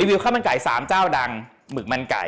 รีวิวข้าวมันไก่3เจ้าดังหมึกมันไก่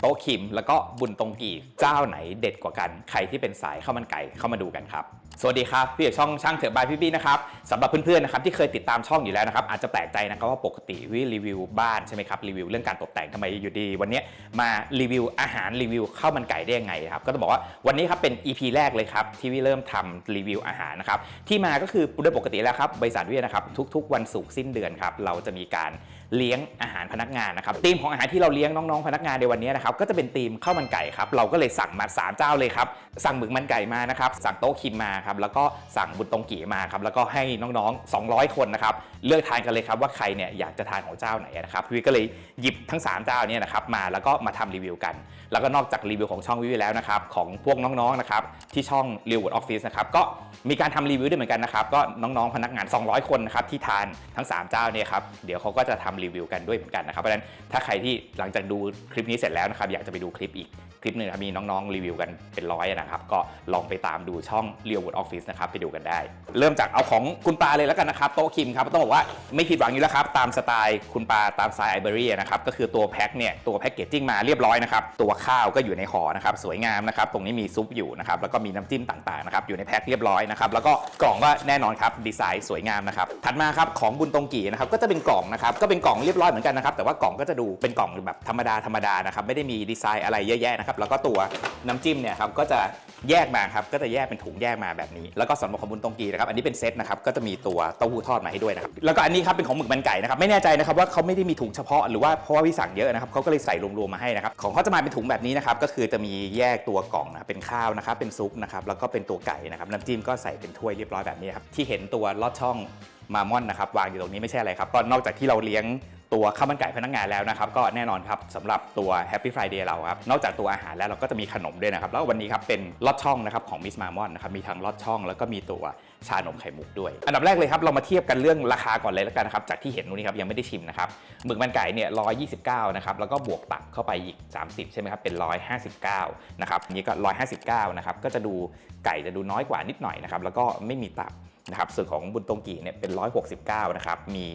โต๊ะคิม แล้วก็บุญตรงกีเจ้าไหนเด็ดกว่ากันใครที่เป็นสายข้าวมันไก่เข้ามาดูกันครับ สวัสดีครับพี่จากช่องช่างเถอะบายพี่บี้นะครับสำหรับเพื่อนๆนะครับที่เคยติดตามช่องอยู่แล้วนะครับอาจจะแปลกใจนะครับว่าปกติวิรีวิวบ้านใช่ไหมครับรีวิวเรื่องการตกแต่งทำไมอยู่ดี วันนี้มารีวิวอาหารรีวิวข้าวมันไก่ได้ยังไงครับก็ต้องบอกว่าวันนี้ครับเป็น EP แรกเลยครับที่วิเริ่มทำรีวิวอาหารนะครับที่มาก็คือโดยปกติแล้วครับบริษัทวินะครับทุก ๆ วันศุกร์สิ้นเดือนครับเราจะมีการ เลี้ยงอาหารพนักงานนะครับธีมของอาหารที่เราเลี้ยงน้องๆพนักงานในวันนี้นะครับก็จะเป็นธีมข้าวมันไก่ครับเราก็เลยสั่งมา 3 เจ้าเลยครับสั่งหมึกมันไก่มานะครับสั่งโต๊ะคิมมาครับแล้วก็สั่งบุตรงกีมาครับแล้วก็ให้น้องๆ 200 คนนะครับเลือกทานกันเลยครับว่าใครเนี่ยอยากจะทานของเจ้าไหนนะครับพี่วิก็เลยหยิบทั้ง 3 เจ้าเนี่ยนะครับมาแล้วก็มาทำรีวิวกัน แล้วก็นอกจากรีวิวของช่องวิวแล้วนะครับของพวกน้องๆนะครับที่ช่อง r e w o o d Office นะครับก็มีการทำรีวิวด้วยเหมือนกันนะครับก็น้องๆพนักงาน 200 คนนะครับที่ทานทั้ง 3 เจ้าเนี่ยครับเดี๋ยวเขาก็จะทำรีวิวกันด้วยเหมือนกันนะครับเพราะฉะนั้นถ้าใครที่หลังจากดูคลิปนี้เสร็จแล้วนะครับอยากจะไปดูคลิปอีกคลิปหนึ่งมีน้องๆรีวิวกันเป็นร้อยนะครับก็ลองไปตามดูช่อง r e w o o d Office นะครับไปดูกันได้ เริ่มจากเอาของคุณปาเลยแล้วกันนะครับโต๊ะคิมครับต้องบอกว่าไม่ผิดหวังอยู่แล้วครับตามสไตล์คุณปาตามสไตล์ไอเบอรี่นะครับก็คือตัวแพ็คเนี่ยตัวแพ็กเกจจิ้งมาเรียบร้อยนะครับตัวข้าวก็อยู่ในห่อนะครับสวยงามนะครับตรงนี้มีซุปอยู่นะครับแล้วก็มีน้ำจิ้มต่างๆนะครับอยู่ในแพ็คเรียบร้อยนะครับแล้วก็กล่องก็แน่นอนครับดีไซน์สวยงามนะครับถัดมาครับของบุญตรงกีนะครับก็จะเป็นกล่องนะครับก็เป็นกล่องของเรียบร้อยเหมือนกันนะครับ แต่ว่ากล่องก็จะดูเป็นกล่องแบบธรรมดาธรรมดานะครับไม่ได้มีดีไซน์อะไรเยอะแยะนะครับแล้วก็ตัวน้ำจิ้มเนี่ยครับก็จะแยกมาครับก็จะแยกเป็นถุงแยกมาแบบนี้ แล้วก็สำหรับของบุญตรงกีนะครับอันนี้เป็นเซตนะครับก็จะมีตัวเต้าหู้ทอดมาให้ด้วยนะครับแล้วก็อันนี้ครับเป็นของหมึกมันไก่นะครับไม่แน่ใจนะครับว่าเขาไม่ได้มีถุงเฉพาะหรือว่าเพราะว่าพี่สั่งเยอะนะครับเขาก็เลยใส่รวมๆมาให้นะครับของเขาจะมาเป็นถุงแบบนี้นะครับก็คือจะมีแยกตัวกล่องนะเป็นข้าวนะครับเป็นซุปนะครับแล้วก็เป็นตัวไก่นะครับน้ำจิ้มก็ใส่เป็นถ้วยเรียบร้อยแบบนี้ครับที่เห็นตัวลอดช่อง มามอนนะครับวางอยู่ตรงนี้ไม่ใช่อะไรครับก็นอกจากที่เราเลี้ยงตัวข้าวมันไก่พนักงานแล้วนะครับก็แน่นอนครับสำหรับตัว Happy Friday เราครับนอกจากตัวอาหารแล้วเราก็จะมีขนมด้วยนะครับ แล้ววันนี้ครับเป็นลอดช่องนะครับของมิสมามอนนะครับมีทั้งลอดช่องแล้วก็มีตัวชานมไข่มุกด้วย อันดับแรกเลยครับเรามาเทียบกันเรื่องราคาก่อนเลยแล้วกันนะครับจากที่เห็นนู้นนี่ครับยังไม่ได้ชิมนะครับหมึกมันไก่เนี่ย129นะครับแล้วก็บวกตักเข้าไปอีก 30 ใช่ไหมครับเป็น159นะครับนี้ก็159นะครับก็จะดูไก่จะดูน้อยกว่านิดหน่อยนะครับแล้วก็ไม่มีตับ นะครับส่วนของบุญตงกีเนี่ยเป็น 169 นะครับ มี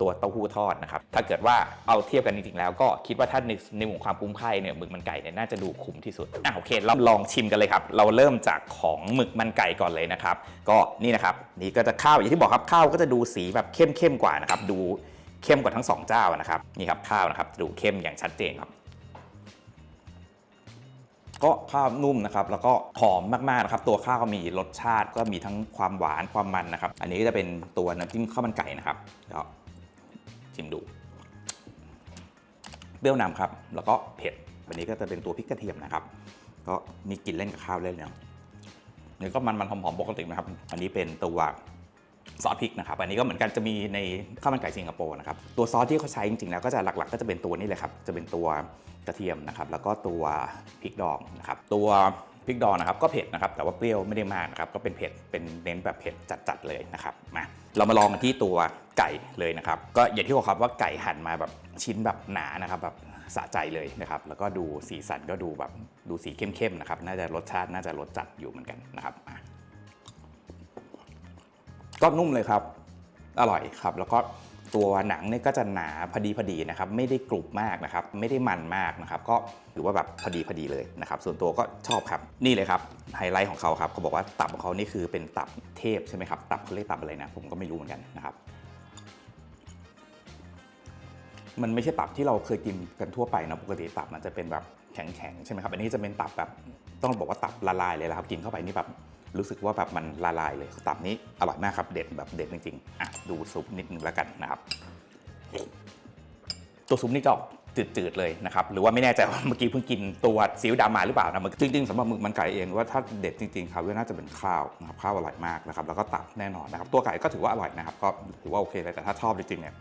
ตัวเต้าหู้ทอดนะครับ ถ้าเกิดว่าเอาเทียบกันจริงๆแล้วก็คิดว่าถ้าในในมู่ความคุ้มค่าเนี่ยหมึกมันไก่เนี่ยน่าจะดูคุ้มที่สุดอะโอเค เราลองชิมกันเลยครับ เราเริ่มจากของหมึกมันไก่ก่อนเลยนะครับ ก็นี่นะครับนี่ก็จะข้าวอย่างที่บอกครับข้าวก็จะดูสีแบบเข้มเข้มๆกว่านะครับ ดูเข้มกว่าทั้งสองเจ้านะครับนี่ครับข้าวนะครับดูเข้มอย่างชัดเจนครับ ก็ข้าวนุ่มนะครับแล้วก็หอมมากๆนะครับตัวข้าวก็มีรสชาติก็มีทั้งความหวานความมันนะครับ อันนี้ก็จะเป็นตัวน้ำจิ้มข้าวมันไก่นะครับก็ชิมดู เปรี้ยวนำครับ แล้วก็เผ็ดวันนี้ก็จะเป็นตัวพริกกระเทียมนะครับ ก็มีกลิ่นเล่นกับข้าวเล่นเนี่ยนี่ก็มันมันๆหอมๆปกตินะครับ อันนี้เป็นตัว ซอสพริกนะครับอันนี้ก็เหมือนกันจะมีในข้าวมันไก่สิงคโปร์นะครับตัวซอสที่เขาใช้จริงๆแล้วก็จะหลักๆ ก็จะเป็นตัวนี้เลยครับจะเป็นตัวกระเทียมนะครับแล้วก็ตัวพริกดองนะครับตัวพริกดองนะครับก็เผ็ดนะครับแต่ว่าเปรี้ยวไม่ได้มากนะครับก็เป็นเผ็ดเป็นเน้นแบบเผ็ดจัดๆเลยนะครับมาเรามาลองกันที่ตัวไก่เลยนะครับก็อย่างที่บอกครับว่าไก่หั่นมาแบบชิ้นแบบหนานะครับแบบสะใจเลยนะครับแล้วก็ดูสีสันก็ดูแบบดูสีเข้มๆนะครับน่าจะรสชาติน่าจะรสจัดอยู่เหมือนกันนะครับ ก็นุ่มเลยครับ อร่อยครับ แล้วก็ตัวหนังเนี่ยก็จะหนาพอดีพอดีนะครับ ไม่ได้กรุบมากนะครับ ไม่ได้มันมากนะครับ ก็ถือว่าแบบพอดีพอดีเลยนะครับ ส่วนตัวก็ชอบครับ นี่เลยครับไฮไลท์ของเขาครับเขาบอกว่าตับของเขานี่คือเป็นตับเทพใช่ไหมครับ ตับเขาเรียกตับอะไรนะ ผมก็ไม่รู้เหมือนกันนะครับมันไม่ใช่ตับที่เราเคยกินกันทั่วไปนะปกติตับมันจะเป็นแบบแข็งๆใช่ไหมครับ อันนี้จะเป็นตับแบบต้องบอกว่าตับละลายเลยนะครับ กินเข้าไปนี่แบบ รู้สึกว่าแบบมันละลายเลยตับนี้อร่อยมากครับเด็ดแบบเด็ดจริงๆอะดูซุปนิดนึงแล้วกันนะครับ ตัวซุปนี่จะจืดๆเลยนะครับหรือว่าไม่แน่ใจว่าเมื่อกี้เพิ่งกินตัวซีอิ๊วดำมาหรือเปล่านะจริงๆสำหรับหมึกมันไก่เองว่าถ้าเด็ดจริงๆครับก็น่าจะเป็นข้าวนะครับข้าวอร่อยมากนะครับแล้วก็ตับแน่นอนนะครับตัวไก่ก็ถือว่าอร่อยนะครับก็ถือว่าโอเคเลยแต่ถ้าชอบจริงๆเนี่ย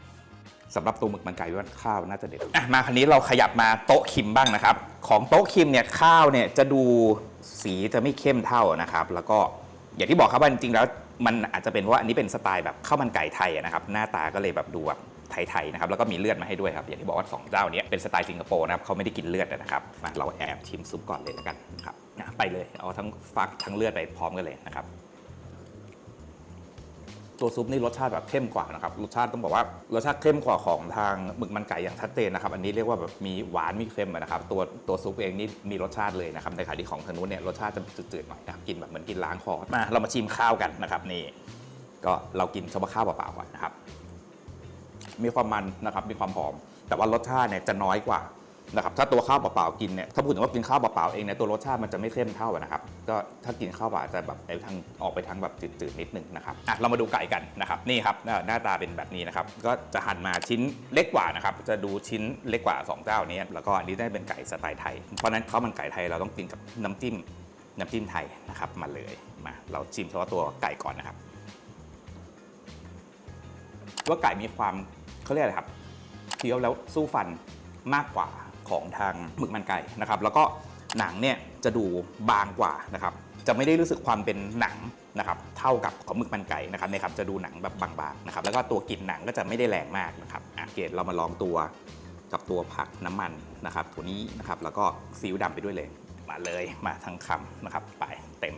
สำหรับตัวหมึกมันไก่ว่าข้าวน่าจะเด็ดอะมาคันนี้เราขยับมาโต๊ะคิมบ้างนะครับ ของโต๊ะคิมเนี่ยข้าวเนี่ยจะดูสีจะไม่เข้มเท่านะครับ แล้วก็อย่างที่บอกครับว่าจริงๆแล้วมันอาจจะเป็นเพราะว่าอันนี้เป็นสไตล์แบบข้าวมันไก่ไทยนะครับหน้าตาก็เลยแบบดูแบบไทยๆนะครับแล้วก็มีเลือดมาให้ด้วยครับอย่างที่บอกว่าสองเจ้านี้เป็นสไตล์สิงคโปร์นะครับเขาไม่ได้กินเลือดนะครับมาเราแอบชิมซุปก่อนเลยแล้วกันนะครับไปเลยเอาทั้งฟักทั้งเลือดไปพร้อมกันเลยนะครับ ตัวซุปนี่รสชาติแบบเข้มกว่านะครับรสชาติต้องบอกว่ารสชาติเข้มกว่าของทางหมึกมันไก่อย่างชัดเจนนะครับอันนี้เรียกว่าแบบมีหวานมีเค็มนะครับตัวตัวซุปเองนี่มีรสชาติเลยนะครับในขณะที่ของทางนู้นเนี่ยรสชาติจะจืดๆหน่อยนะครับกินแบบเหมือนกินล้างคอมาเรามาชิมข้าวกันนะครับนี่ก็เรากินเฉพาะข้าวเปล่าๆก่อนนะครับมีความมันนะครับมีความหอม แต่ว่ารสชาติเนี่ยจะน้อยกว่า นะครับถ้าตัวข้าวเปล่าๆกินเนี่ยถ้าพูดถึงว่ากินข้าวเปล่าๆเองเนี่ยตัวรสชาติมันจะไม่เข้มเท่านะครับก็ถ้ากินข้าวเปล่าจะแบบไปทางออกไปทางแบบจืดๆนิดนึงนะครับอะเรามาดูไก่กันนะครับนี่ครับหน้าตาเป็นแบบนี้นะครับก็จะหั่นมาชิ้นเล็กกว่านะครับจะดูชิ้นเล็กกว่าสองเจ้านี้แล้วก็อันนี้ได้เป็นไก่สไตล์ไทย เพราะนั้นข้าวมันไก่ไทยเราต้องกินกับน้ำจิ้มน้ำจิ้มไทยนะครับมาเลยมาเราชิมเฉพาะตัวไก่ก่อนนะครับ ว่าไก่มีความเขาเรียกอะไรครับเคี้ยวแล้วสู้ฟันมากกว่า ของทางหมึกมันไก่นะครับ แล้วก็หนังเนี่ยจะดูบางกว่านะครับ จะไม่ได้รู้สึกความเป็นหนังนะครับ เท่ากับของหมึกมันไก่นะครับเนี่ยครับ จะดูหนังแบบบางๆนะครับ แล้วก็ตัวกลิ่นหนังก็จะไม่ได้แรงมากนะครับอะเกดเรามาลองตัวกับตัวผักน้ำมันนะครับ ตัวนี้นะครับ แล้วก็ซีอิ๊วดำไปด้วยเลย มาเลย มาทั้งคำนะครับ ไปเต็ม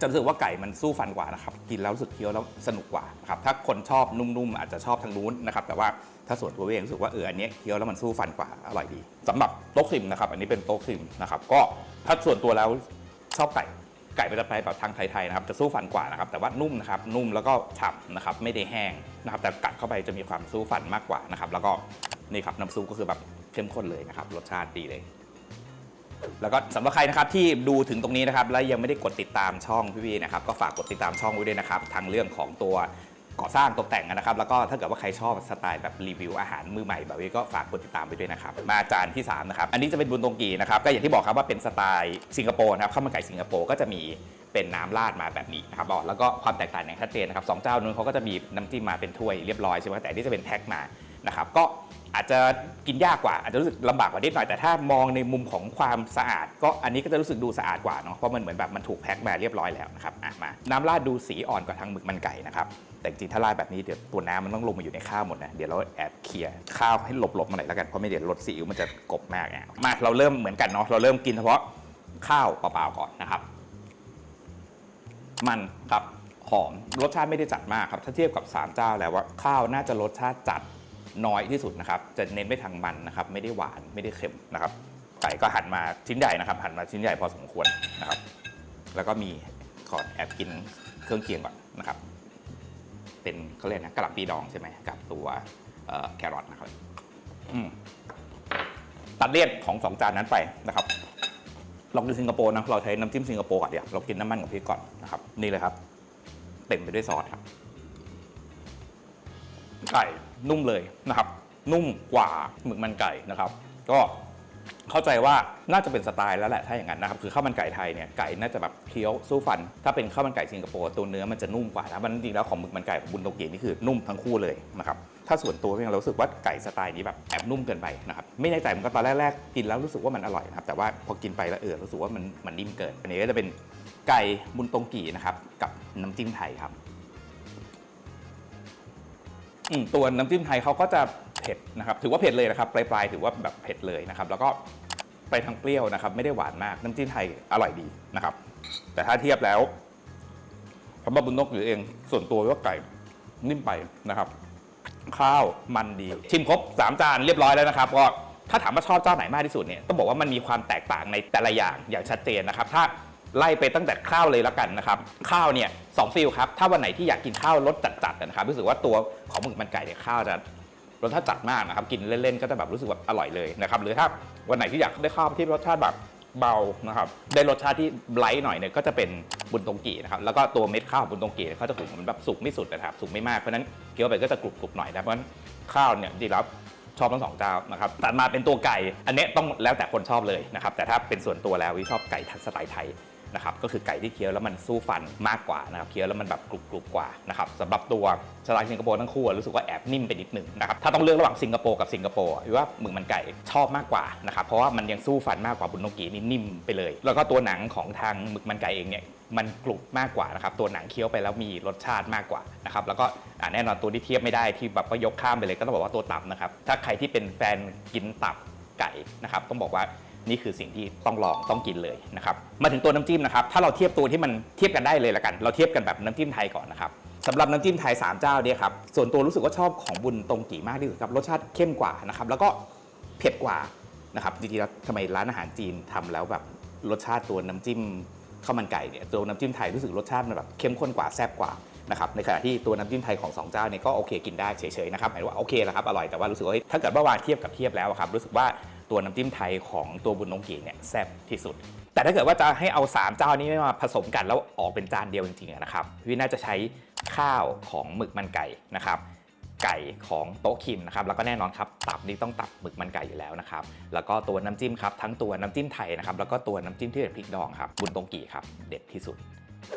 จะรู้สึกว่าไก่มันสู้ฟันกว่านะครับ กินแล้วรู้สึกเคี้ยวแล้วสนุกกว่านะครับถ้าคนชอบนุ่มๆอาจจะชอบทางนู้นนะครับแต่ว่าถ้าส่วนตัวเองรู้สึกว่าเอออันนี้เคี้ยวแล้วมันสู้ฟันกว่าอร่อยดีสำหรับโต๊ะครีมนะครับ อันนี้เป็นโต๊ะครีมนะครับก็ถ้าส่วนตัวแล้วชอบไก่ไก่มันไปแบบทางไทยๆนะครับจะสู้ฟันกว่านะครับแต่ว่านุ่มนะครับนุ่มแล้วก็ฉ่ำนะครับไม่ได้แห้งนะครับแต่กัดเข้าไปจะมีความสู้ฟันมากกว่านะครับแล้วก็นี่ครับน้ำซุปก็คือแบบเข้มข้นเลยนะครับรสชาติดีเลย แล้วก็สำหรับใครนะครับที่ดูถึงตรงนี้นะครับและยังไม่ได้กดติดตามช่องพี่วีนะครับก็ฝากกดติดตามช่องไว้ด้วยนะครับทางเรื่องของตัวก่อสร้างตกแต่งนะครับ แล้วก็ถ้าเกิดว่าใครชอบสไตล์แบบรีวิวอาหารมือใหม่แบบนี้ก็ฝากกดติดตามไปด้วยนะครับ มาจานที่สามนะครับอันนี้จะเป็นบุนตงกีนะครับก็อย่างที่บอกครับว่าเป็นสไตล์สิงคโปร์นะครับข้าวมันไก่สิงคโปร์ก็จะมีเป็นน้ำราดมาแบบนี้นะครับอ๋อแล้วก็ความแตกต่างอย่างชัดเจนนะครับสองเจ้านู้นเขาก็จะมีน้ำจิ้มมาเป็นถ้วยเรียบร้อยใช่ไหมแต่อันนี่จะเป็นแพ็คมา นะครับก็อาจจะกินยากกว่าอาจจะรู้สึกลำบากกว่านิดหน่อยแต่ถ้ามองในมุมของความสะอาด ก็อันนี้ก็จะรู้สึกดูสะอาดกว่าเนาะเพราะมันเหมือนแบบมันถูกแพ็คมาเรียบร้อยแล้วนะครับอะมาน้ำราดดูสีอ่อนกว่าทางหมึกมันไก่นะครับแต่จริงถ้าราดแบบนี้เดี๋ยวตัวน้ำมันต้องลงมาอยู่ในข้าวหมดนะเดี๋ยวเราแอบเคลียร์ข้าวให้หลบๆมาหน่อยแล้วกันเพราะไม่เดี๋ยวรสซีอิ๊วมันจะกบมากอะมาเราเริ่มเหมือนกันเนาะเราเริ่มกินเฉพาะข้าวเปล่าๆก่อนนะครับ มันครับหอมรสชาติไม่ได้จัดมากครับ ถ้าเทียบกับสามเจ้าแล้วว่าข้าวน่าจะรสชาติจัด น้อยที่สุดนะครับ จะเน้นไปทางมันนะครับ ไม่ได้หวานไม่ได้เค็มนะครับไก่ก็หั่นมาชิ้นใหญ่นะครับหั่นมาชิ้นใหญ่พอสมควรนะครับ แล้วก็มีขอดแอบกินเครื่องเคียงก่อนนะครับ เป็นเขาเรียกนะกะหล่ำปีดองใช่ไหมกับตัวแครอทนะครับตัดเลี่ยนของสองจานนั้นไปนะครับลองกินสิงคโปร์นะเราใช้น้ำจิ้มสิงคโปร์ก่อนเดี๋ยวเรากินน้ำมันกับพริกก่อนนะครับ นี่เลยครับ เต็มไปด้วยซอสครับไก่ นุ่มเลยนะครับนุ่มกว่าหมึกมันไก่นะครับ ก็เข้าใจว่าน่าจะเป็นสไตล์แล้วแหละถ้าอย่างนั้นนะครับคือข้าวมันไก่ไทยเนี่ยไก่น่าจะแบบเคี้ยวสู้ฟัน ถ้าเป็นข้าวมันไก่สิงคโปร์ตัวเนื้อมันจะนุ่มกว่านะมันจริงๆแล้วของหมึกมันไก่กับบุนโตเกียนี่คือนุ่มทั้งคู่เลยนะครับถ้าส่วนตัวเองเรารู้สึกว่าไก่สไตล์นี้แบบแอบนุ่มเกินไปนะครับไม่แน่ใจเหมือนกันตอนแรกๆกินแล้วรู้สึกว่ามันอร่อยนะครับแต่ว่าพอกินไปแล้วเออรู้สึกว่ามันมันนิ่มเกินอันนี้ก็จะเป็นไก่บุนตงกีนะครับกับน้ำจิ้มไทยครับอืม ตัวน้ำจิ้มไทยเขาก็จะเผ็ดนะครับถือว่าเผ็ดเลยนะครับปลายๆถือว่าแบบเผ็ดเลยนะครับแล้วก็ไปทางเปรี้ยวนะครับ ไม่ได้หวานมากน้ำจิ้มไทยอร่อยดีนะครับ แต่ถ้าเทียบแล้วสำหรับบุญนกหรือเองส่วนตัวว่าไก่นิ่มไปนะครับ ข้าวมันดี ชิมครบ3จานเรียบร้อยแล้วนะครับก็ถ้าถามว่าชอบเจ้าไหนมากที่สุดเนี่ยต้องบอกว่ามันมีความแตกต่างในแต่ละอย่างอย่างชัดเจนนะครับ ถ้า ไล่ไปตั้งแต่ข้าวเลยล้วกันนะครับ ข้าวเนี่ยสองฟิลครับ ถ้าวันไหนที่อยากกินข้าวรสจัดๆนะครับรู้สึกว่าตัวของหมึกมันไก่เนี่ยข้าวจะรสชาติจัดมากนะครับกินเล่นๆก็จะแบบรู้สึกแบบอร่อยเลยนะครับหรือถ้าวันไหนที่อยากได้ข้าวที่รสชาติแบบเบานะครับได้รสชาติที่ไลท์หน่อยเนี่ยก็จะเป็นบุนตงกีนะครับแล้วก็ตัวเม็ดข้าวบุนตงกีเขาจะถูกมือนแบบสุกไม่สุดนะครับสุกไม่มากเพราะนั้นเคี้ยวไปก็จะกรุบๆหน่อยนะเพราะฉะนั้นข้าวเนี่ยจริงๆแล้วชอบทั้งสองเจ้านะครับตัดมาเป็นตัวไก่ อันนี้ต้องแล้วแต่คนชอบเลยนะครับแต่ถ้าเป็นส่วนตัวแล้ววิชอบไก่สไตล์ไทย นะครับก็คือไก่ที่เคี้ยวแล้วมันสู้ฟันมากกว่านะครับเคี้ยวแล้วมันแบบกรุบกรุบกว่านะครับสำหรับตัวสไตล์สิงคโปร์ทั้งคู่รู้สึกว่าแอบนิ่มไปนิดหนึ่งนะครับถ้าต้องเลือกระหว่างสิงคโปร์กับสิงคโปร์วิว่าหมึกมันไก่ชอบมากกว่านะครับเพราะว่ามันยังสู้ฟันมากกว่าบุนโนกีนี่นิ่มไปเลย แล้วก็ตัวหนังของทางหมึกมันไก่เองเนี่ยมันกรุบมากกว่านะครับตัวหนังเคี้ยวไปแล้วมีรสชาติมากกว่านะครับแล้วก็แน่นอนตัวที่เทียบไม่ได้ที่แบบว่ายกข้ามไปเลยก็ต้องบอกว่าตัวตับนะครับถ้าใครที่เป็นแฟนกินตับไก่นะครับต้องบอกว่า นี่คือสิ่งที่ต้องลองต้องกินเลยนะครับ มาถึงตัวน้ำจิ้มนะครับ ถ้าเราเทียบตัวที่มันเทียบกันได้เลยละกัน เราเทียบกันแบบน้ำจิ้มไทยก่อนนะครับสำหรับน้ำจิ้มไทยสามเจ้าเนี่ยครับ ส่วนตัวรู้สึกว่าชอบของบุญตรงกี่มากที่สุดครับ รสชาติเข้มกว่านะครับ แล้วก็เผ็ดกว่านะครับ จริงๆแล้วทำไมร้านอาหารจีนทำแล้วแบบรสชาติตัวน้ำจิ้มข้าวมันไก่เนี่ย ตัวน้ำจิ้มไทยรู้สึกรสชาติมันแบบเข้มข้นกว่าแซ่บกว่านะครับ ในขณะที่ตัวน้ำจิ้มไทยของสองเจ้าเนี่ยก็โอเคกินได้เฉยๆนะครับ หมายว่าโอเคแหละครับ อร่อย แต่ว่ารู้สึกว่าถ้าเกิดว่าวางเทียบกับเทียบแล้วครับ รู้สึกว่า ตัวน้ำจิ้มไทยของตัวบุญตงกีเนี่ยแซ่บที่สุด แต่ถ้าเกิดว่าจะให้เอา 3 เจ้านี้มาผสมกันแล้วออกเป็นจานเดียวจริงๆนะครับพี่น่าจะใช้ข้าวของหมึกมันไก่นะครับไก่ของโต๊ะคิมนะครับแล้วก็แน่นอนครับตับนี่ต้องตับหมึกมันไก่อยู่แล้วนะครับแล้วก็ตัวน้ำจิ้มครับทั้งตัวน้ำจิ้มไทยนะครับแล้วก็ตัวน้ำจิ้มที่เป็นพริกดองครับบุญตงกีครับเด็ดที่สุด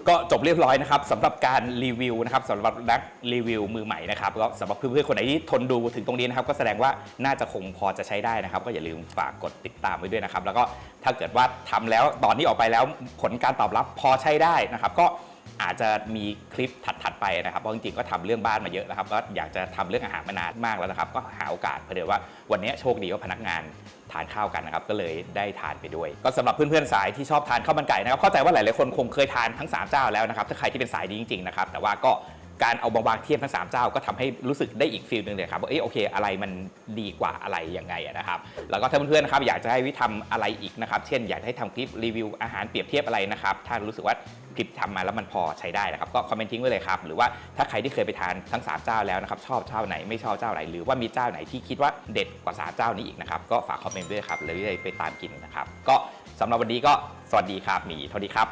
ก็จบเรียบร้อยนะครับสำหรับการรีวิวนะครับสำหรับนักรีวิวมือใหม่นะครับก็สำหรับเพื่อนๆคนไหนที่ทนดูถึงตรงนี้นะครับ ก็แสดงว่าน่าจะคงพอจะใช้ได้นะครับ ก็อย่าลืมฝากกดติดตามไว้ด้วยนะครับ แล้วก็ถ้าเกิดว่าทำแล้วตอนนี้ออกไปแล้วผลการตอบรับพอใช้ได้นะครับ ก็ อาจจะมีคลิปถัดๆไปนะครับเพราะจริงๆก็ทำเรื่องบ้านมาเยอะนะครับก็อยากจะทำเรื่องอาหารมานานมากแล้วนะครับ ก็หาโอกาสเพราะเดี๋ยวว่าวันนี้โชคดีว่าพนักงานทานข้าวกันนะครับก็เลยได้ทานไปด้วย ก็สำหรับเพื่อนๆสายที่ชอบทานข้าวมันไก่นะครับเข้าใจว่าหลายๆคนคงเคยทานทั้ง 3 เจ้าแล้วนะครับถ้าใครที่เป็นสายนี้จริงๆนะครับแต่ว่าก็ การเอาบางๆเทียบทั้ง 3 เจ้าก็ทำให้รู้สึกได้อีกฟีลหนึ่งเลยครับว่าเอยโอเค อะไรมันดีกว่าอะไรยังไงนะครับแล้วก็ถ้าเพื่อนๆนะครับอยากจะให้วิธีทำอะไรอีกนะครับเช่นอยากให้ทำคลิปรีวิวอาหารเปรียบเทียบอะไรนะครับถ้ารู้สึกว่าคลิปทำมาแล้วมันพอใช้ได้นะครับก็คอมเมนต์ทิ้งไว้เลยครับหรือว่าถ้าใครที่เคยไปทานทั้ง 3 เจ้าแล้วนะครับชอบเจ้าไหนไม่ชอบเจ้าไหนหรือว่ามีเจ้าไหนที่คิดว่าเด็ดกว่าสามเจ้านี้อีกนะครับก็ฝากคอมเมนต์ด้วยครับเลยได้ไปตามกินนะครับก็สำหรับวันนี้ก็สวัสดีครับมีเท่านี้ครับ